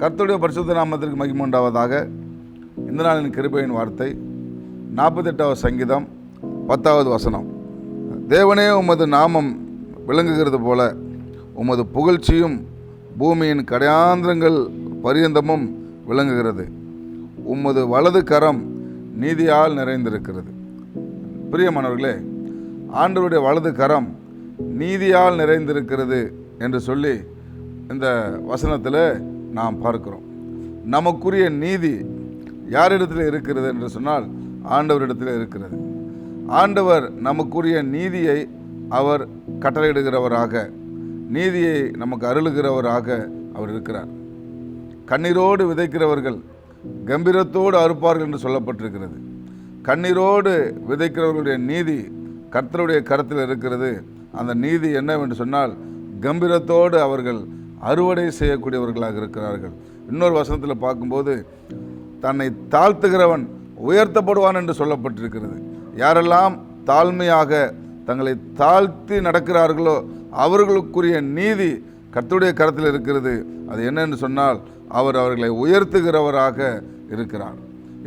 கர்த்தருடைய பரிசுத்த நாமத்திற்கு மகிமை உண்டாவதாக இந்த நாளின் கிருபையின் வார்த்தை நாற்பத்தெட்டாவது சங்கீதம் பத்தாவது வசனம். தேவனே உமது நாமம் விளங்குகிறது போல உமது புகழ்ச்சியும் பூமியின் கடையாந்திரங்கள் பரியந்தமும் விளங்குகிறது. உமது வலது கரம் நீதியால் நிறைந்திருக்கிறது. பிரியமானவர்களே ஆண்டவருடைய வலது கரம் நீதியால் நிறைந்திருக்கிறது என்று சொல்லி இந்த வசனத்தில் நாம் பார்க்கிறோம். நமக்குரிய நீதி யாரிடத்தில் இருக்கிறது என்று சொன்னால் ஆண்டவரிடத்தில் இருக்கிறது. ஆண்டவர் நமக்குரிய நீதியை அவர் கட்டளையிடுகிறவராக நீதியை நமக்கு அருளுகிறவராக அவர் இருக்கிறார். கண்ணீரோடு விதைக்கிறவர்கள் கம்பீரத்தோடு அறுப்பார்கள் என்று சொல்லப்பட்டிருக்கிறது. கண்ணீரோடு விதைக்கிறவர்களுடைய நீதி கர்த்தருடைய கரத்தில் இருக்கிறது. அந்த நீதி என்னவென்று சொன்னால் கம்பீரத்தோடு அவர்கள் அறுவடை செய்யக்கூடியவர்களாக இருக்கிறார்கள். இன்னொரு வசனத்தில் பார்க்கும்போது தன்னை தாழ்த்துகிறவன் உயர்த்தப்படுவான் என்று சொல்லப்பட்டிருக்கிறது. யாரெல்லாம் தாழ்மையாக தங்களை தாழ்த்தி நடக்கிறார்களோ அவர்களுக்குரிய நீதி கர்த்தருடைய கரத்தில் இருக்கிறது. அது என்னன்னு சொன்னால் அவர் அவர்களை உயர்த்துகிறவராக இருக்கிறார்.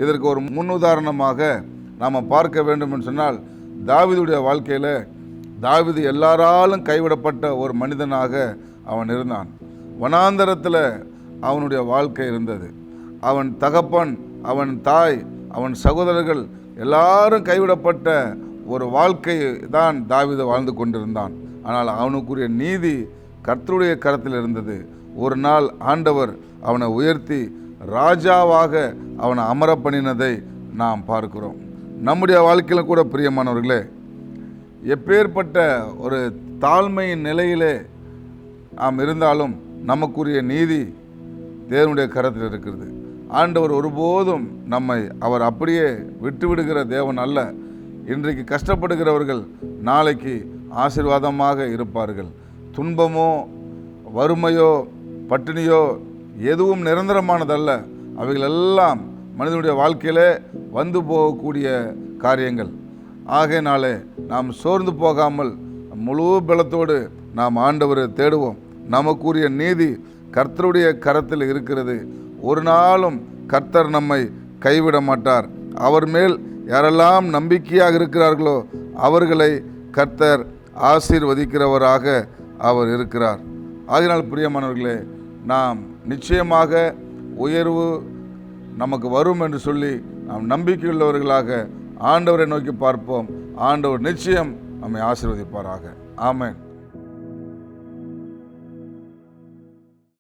இதற்கு ஒரு முன் உதாரணமாக நாம் பார்க்க வேண்டும் என்று சொன்னால் தாவிதுடைய வாழ்க்கையில் தாவிது எல்லாராலும் கைவிடப்பட்ட ஒரு மனிதனாக அவன் இருந்தான். வனாந்தரத்தில் அவனுடைய வாழ்க்கை இருந்தது. அவன் தகப்பன் அவன் தாய் அவன் சகோதரர்கள் எல்லாரும் கைவிடப்பட்ட ஒரு வாழ்க்கை தான் தாவித வாழ்ந்து கொண்டிருந்தான். ஆனால் அவனுக்குரிய நீதி கர்த்தருடைய கரத்தில் இருந்தது. ஒரு நாள் ஆண்டவர் அவனை உயர்த்தி ராஜாவாக அவனை அமர பண்ணினதை நாம் பார்க்கிறோம். நம்முடைய வாழ்க்கையில் கூட பிரியமானவர்களே எப்பேற்பட்ட ஒரு தாழ்மையின் நிலையிலே நாம் இருந்தாலும் நமக்குரிய நீதி தேவனுடைய கரத்தில் இருக்கிறது. ஆண்டவர் ஒருபோதும் நம்மை அவர் அப்படியே விட்டுவிடுகிற தேவன் அல்ல. இன்றைக்கு கஷ்டப்படுகிறவர்கள் நாளைக்கு ஆசீர்வாதமாக இருப்பார்கள். துன்பமோ வறுமையோ பட்டினியோ எதுவும் நிரந்தரமானதல்ல. அவைகள் எல்லாம் மனிதனுடைய வாழ்க்கையிலே வந்து போகக்கூடிய காரியங்கள். ஆகையினாலே நாம் சோர்ந்து போகாமல் முழு பலத்தோடு நாம் ஆண்டவரை தேடுவோம். நமக்குரிய நீதி கர்த்தருடைய கரத்தில் இருக்கிறது. ஒரு நாளும் கர்த்தர் நம்மை கைவிட மாட்டார். அவர் மேல் யாரெல்லாம் நம்பிக்கையாக இருக்கிறார்களோ அவர்களை கர்த்தர் ஆசீர்வதிக்கிறவராக அவர் இருக்கிறார். ஆகினால் பிரியமானவர்களே நாம் நிச்சயமாக உயர்வு நமக்கு வரும் என்று சொல்லி நாம் நம்பிக்கையுள்ளவர்களாக ஆண்டவரை நோக்கி பார்ப்போம். ஆண்டவர் நிச்சயம் நம்மை ஆசீர்வதிப்பாராக. ஆமேன்.